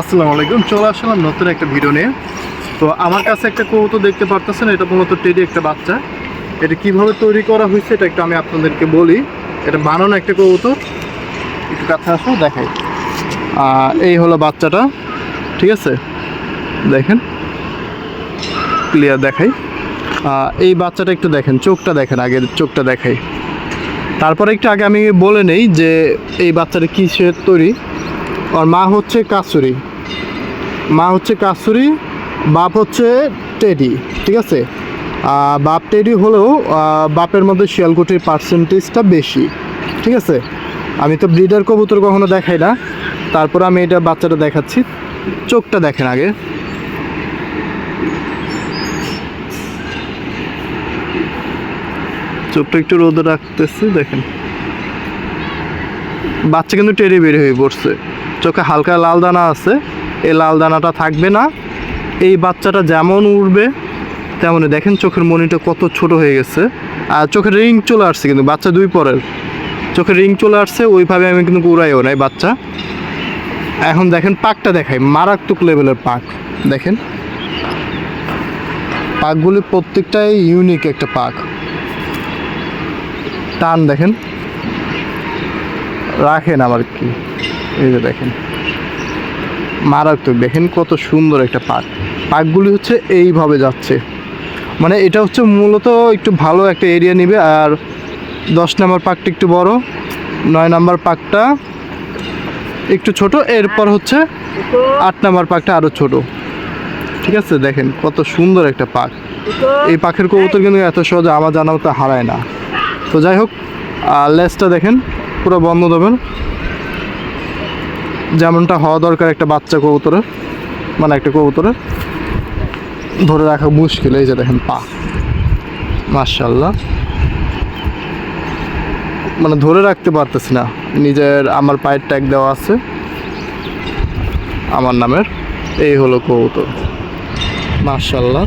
আসসালামু আলাইকুম। চলে আসলাম নতুন একটা ভিডিও নিয়ে। তো আমার কাছে একটা কৌতো দেখতে পারতেছেন, এটা মূলত টেডি একটা বাচ্চা। এটা কীভাবে তৈরি করা হয়েছে এটা একটু আমি আপনাদেরকে বলি। এটা বানানো একটা কৌতো একটু কাছে আসো, দেখাই। এই হলো বাচ্চাটা, ঠিক আছে? দেখেন। ক্লিয়ার দেখাই। এই বাচ্চাটা একটু দেখেন, চোখটা দেখেন আগের চোখটা দেখাই। তারপরে একটু আগে আমি বলে নেই যে এই বাচ্চাটা কিসের তৈরি। আর মা হচ্ছে কাসুরি। মা হচ্ছে কাসুরি বাপ হচ্ছে টেডি, ঠিক আছে? বাপ টেডি হলেও বাপের মধ্যে শিয়ালকুটির পার্সেন্টেজটা বেশি, ঠিক আছে? আমি তো ব্রিডার কবুতর কখনো দেখাই না। তারপর আমি এটা বাচ্চাটা দেখাচ্ছি। চোখটা দেখেন আগে। চোখটা একটু রোদে রাখতেছি, দেখেন। বাচ্চা কিন্তু টেরে বের হয়ে পড়ছে। চোখে হালকা লাল দানা আছে। এই লাল দানাটা থাকবে না। এই বাচ্চাটা যেমন উড়বে তেমনই দেখেন চোখের মনিটা কত ছোট হয়ে গেছে। আর চোখের রিং চলে আসছে কিন্তু, বাচ্চা দুই পরের। চোখের রিং চলে আসছে, ওইভাবে আমি কিন্তু উড়াইও নাই বাচ্চা। এখন দেখেন পাকটা দেখাই, মারাত্মক লেভেলের পাক, দেখেন। পাকগুলি প্রত্যেকটাই ইউনিক একটা পাক। টান দেখেন। রাখেন আবার কি, এই যে দেখেন। মারাত্মক। দেখেন কত সুন্দর একটা পাক পাকগুলি হচ্ছে এইভাবে যাচ্ছে। মানে এটা হচ্ছে মূলত একটু ভালো একটা এরিয়া নেবে। আর দশ নম্বর পাকটা একটু বড়, নয় নম্বর পাকটা একটু ছোট, এরপর হচ্ছে আট নম্বর পাকটা আরও ছোট। ঠিক আছে? দেখেন কত সুন্দর একটা পাক এই পাখির কবুতর কিন্তু এত সহজে আমার জানা মতো হারায় না। তো যাই হোক লেজটা দেখেন, পুরো বন্ধ দেবেন। যেমনটা হওয়া দরকার একটা বাচ্চা কবুতরের মানে একটা কবুতরের। ধরে রাখা মুশকিল, এই যে দেখেন পা। মার্শাল্লাহ মানে ধরে রাখতে পারতেছি না। নিজের, আমার পায়ের ট্যাগ দেওয়া আছে। আমার নামের। এই হলো কবুতর। মার্শাল্লাহ